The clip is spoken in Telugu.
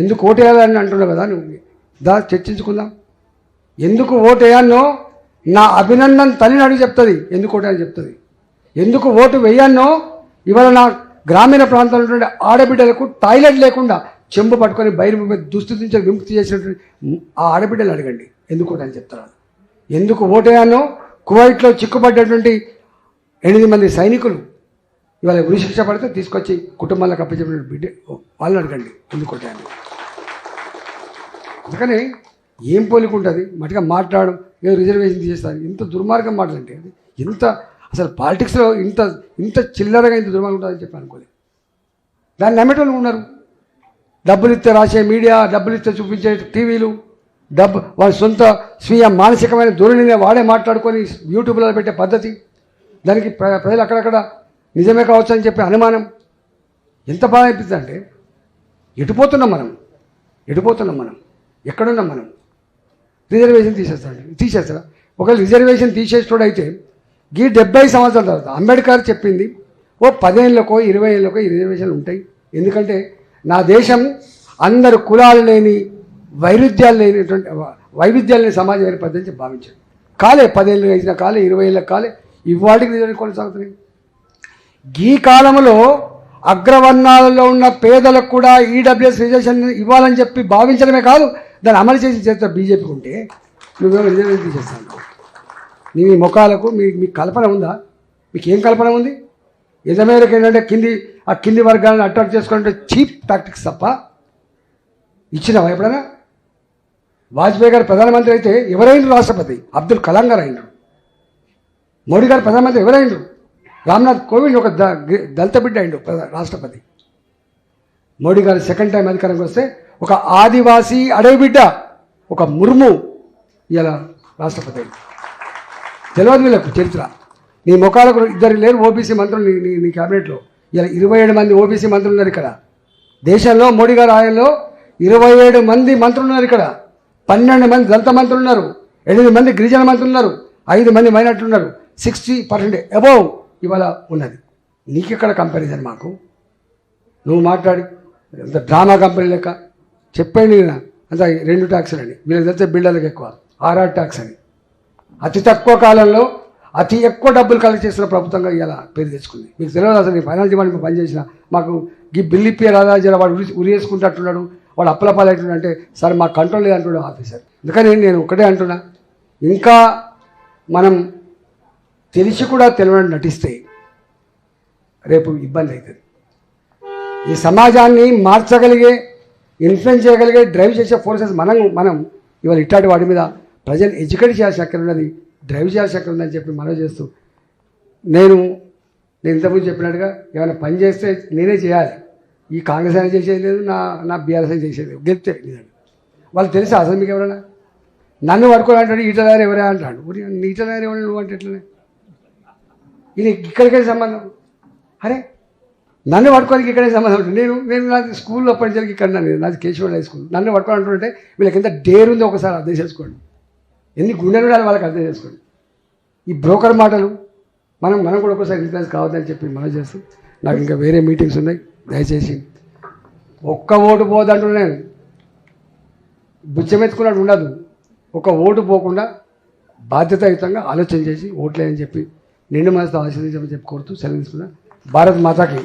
ఎందుకు ఓటేయాలని అంటున్నావు కదా నువ్వు? దా చర్చించుకుందాం. ఎందుకు ఓటేయాన్నో నా అభినందన్ తల్లిని అడిగి చెప్తుంది. ఎందుకు ఓటేయాలని చెప్తుంది? ఎందుకు ఓటు వేయాన్నో ఇవాళ నా గ్రామీణ ప్రాంతంలో ఉండే ఆడబిడ్డలకు టాయిలెట్ లేకుండా చెంబు పట్టుకొని బయలు దుస్థితి నుంచి విముక్తి చేసినటువంటి ఆ ఆడబిడ్డలు అడగండి. ఎందుకు ఓటని చెప్తారు ఎందుకు ఓటేయానో కువైట్లో చిక్కుపడ్డటువంటి ఎనిమిది మంది సైనికులు ఇవాళ ఉరిశిక్ష పడితే తీసుకొచ్చి కుటుంబాలకు అప్పచెప్పిన బిడ్డ వాళ్ళని అడగండి ఎందుకు ఓటేయాలి అందుకని ఏం పోలిక ఉంటుంది? మటుగా మాట్లాడడం ఏదో రిజర్వేషన్ తీసేస్తారు. ఇంత దుర్మార్గం మాటలంటే అది ఇంత అసలు పాలిటిక్స్లో ఇంత ఇంత చిల్లరగా ఇంత దుర్మార్గం ఉంటుందని చెప్పి అనుకోలేదు. దాన్ని నమ్మేటోళ్ళు ఉన్నారు. డబ్బులు ఇస్తే రాసే మీడియా డబ్బులు ఇస్తే చూపించే టీవీలు డబ్బు వాళ్ళ సొంత స్వీయ మానసికమైన ధోరణిని వాడే మాట్లాడుకొని యూట్యూబ్లో పెట్టే పద్ధతి దానికి ప్ర- ప్రజలు అక్కడక్కడ నిజమే కావచ్చు అని చెప్పి అనుమానం ఎంత బాధ అనిపిస్తుంది అంటే ఎటుపోతున్నాం మనం? ఎటుపోతున్నాం మనం? ఎక్కడున్నాం మనం? రిజర్వేషన్ తీసేస్తాడు. తీసేస్తాడా ఒకవేళ రిజర్వేషన్ తీసేస్తాడు అయితే ఈ డెబ్బై సంవత్సరాల తర్వాత అంబేద్కర్ చెప్పింది ఓ పదేళ్ళకో ఇరవై ఏళ్ళకో ఈ రిజర్వేషన్లు ఉంటాయి. ఎందుకంటే నా దేశం అందరు కులాలు లేని వైరుధ్యాలు లేనటువంటి వైవిధ్యాలు లేని సమాజం ఏర్పడిందని భావించాడు కాలే పదేళ్ళు వేసిన కాలే ఇరవై ఏళ్ళకి కాలే ఇవాటికి రిజర్వేషన్ కొనసాగుతున్నాయి. ఈ కాలంలో అగ్రవర్ణాలలో ఉన్న పేదలకు కూడా ఈడబ్ల్యూఎస్ రిజర్వేషన్ ఇవ్వాలని చెప్పి భావించడమే కాదు దాన్ని అమలు చేసి చేస్తా బీజేపీకి ఉంటే నువ్వేమో రిజర్వేషన్ తీసేస్తాను నీ మీ ముఖాలకు మీ మీ కల్పన ఉందా? మీకు ఏం కల్పన ఉంది? నిజమేరకు ఏంటంటే కింది ఆ కింది వర్గాలను అట్రాక్ట్ చేసుకుంటే చీప్ టాక్టిక్స్ తప్ప ఇచ్చినావా ఎప్పుడైనా? వాజ్పేయి గారు ప్రధానమంత్రి అయితే ఎవరైనా రాష్ట్రపతి అబ్దుల్ కలాం గారు అయినరు. మోడీ గారు ప్రధానమంత్రి ఎవరైండ్రు రామ్నాథ్ కోవింద్ ఒక ద- దళిత బిడ్డ అయిండు రాష్ట్రపతి. మోడీ గారు సెకండ్ టైం అధికారంకి వస్తే ఒక ఆదివాసీ అడవి బిడ్డ ఒక ముర్ము ఇలా రాష్ట్రపతి అయింది తెలియదు వీళ్ళకు చరిత్ర. నీ ముఖాలకు ఇద్దరు లేరు ఓబీసీ మంత్రులు నీ నీ నీ క్యాబినెట్లో. ఇలా ఇరవై ఏడు మంది ఓబీసీ మంత్రులు ఉన్నారు ఇక్కడ. దేశంలో మోడీ గారు ఆయనలో ఇరవై ఏడు మంది మంత్రులు ఉన్నారు ఇక్కడ. పన్నెండు మంది దళిత మంత్రులు ఉన్నారు. ఎనిమిది మంది గిరిజన మంత్రులు ఉన్నారు. ఐదు మంది మైనార్టీలు ఉన్నారు. Sixty percent above. ఇవాళ ఉన్నది. నీకెక్కడ కంపారిజన్ మాకు? నువ్వు మాట్లాడి అంత డ్రామా కంపెనీ లెక్క. చెప్పండి నేను. అంత రెండు ట్యాక్సులు అని వీళ్ళకి తెలిస్తే బిల్డర్లకు ఎక్కువ. ఆర్ఆర్ ట్యాక్స్ అని. అతి తక్కువ కాలంలో అతి ఎక్కువ డబ్బులు కలెక్ట్ చేసిన ప్రభుత్వంగా ఇలా పేరు తెచ్చుకుంది. మీకు తెలియదు అసలు ఈ ఫైనాన్స్ డిపార్ట్మెంట్ పనిచేసిన. మాకు ఈ బిల్లు ఇప్పి రాదా జర వాడు ఉరి ఉరి వేసుకుంటున్నాడు వాడు అప్పుల అంటే సార్ మాకు కంట్రోల్ లేదంటున్నాడు ఆఫీసర్. అందుకని నేను ఒకటే అంటున్నా. ఇంకా మనం తెలిసి కూడా తెలియని నటిస్తే రేపు ఇబ్బంది అవుతుంది. ఈ సమాజాన్ని మార్చగలిగే ఇన్ఫ్లుయెన్స్ చేయగలిగే డ్రైవ్ చేసే ఫోర్సెస్ మనం మనం ఇవాళ ఇట్లాంటి వాటి మీద ప్రజలు ఎడ్యుకేట్ చేయాల్సిన అక్కడ ఉన్నది డ్రైవ్ చేయాల్సిన అక్కడ ఉందని చెప్పి మనం చేస్తూ నేను నేను ఇంతకుముందు చెప్పినట్టుగా ఏమైనా పని చేస్తే నేనే చేయాలి. ఈ కాంగ్రెస్ అయినా చేసేది లేదు నా నా బీఆర్ఎస్ అయినా చేసేది లేదు. వాళ్ళు తెలుసా అసలు మీకు ఎవరైనా? నన్ను పడుకోవాలంటాడు ఈటలారు ఎవరే అంటాడు. ఊరి ఈటదారు ఎవరు నువ్వు అంటే ఎట్లనే? ఇది ఇక్కడికే సంబంధం. అరే నన్ను పట్టుకోవడానికి ఇక్కడే సంబంధం ఉంటుంది. నేను నేను నాది స్కూల్లో అప్పటికి ఇక్కడ నేను నాది కేశవల్ హై స్కూల్. నన్ను పట్టుకోవాలంటుంటే వీళ్ళకి ఎంత డేర్ ఉందో ఒకసారి అర్థం చేసుకోండి. ఎన్ని గుండెలు ఉండాలి వాళ్ళకి అర్థం చేసుకోండి. ఈ బ్రోకర్ మాటలు మనం మనం కూడా ఒకసారి ఇన్ఫ్లుయెన్స్ కావద్దని చెప్పి మనం చేస్తాం నాకు ఇంకా వేరే మీటింగ్స్ ఉన్నాయి. దయచేసి ఒక్క ఓటు పోదంటున్నా నేను. బుచ్చమెత్తుకున్నట్టు ఉండదు. ఒక ఓటు పోకుండా బాధ్యతాయుతంగా ఆలోచన చేసి ఓట్లేదని చెప్పి నిండు మనసుతో ఆశీర్వదించమని చెప్పి కోరుతూ సెలవు తీసుకున్నాను భారత్ మాతాకి.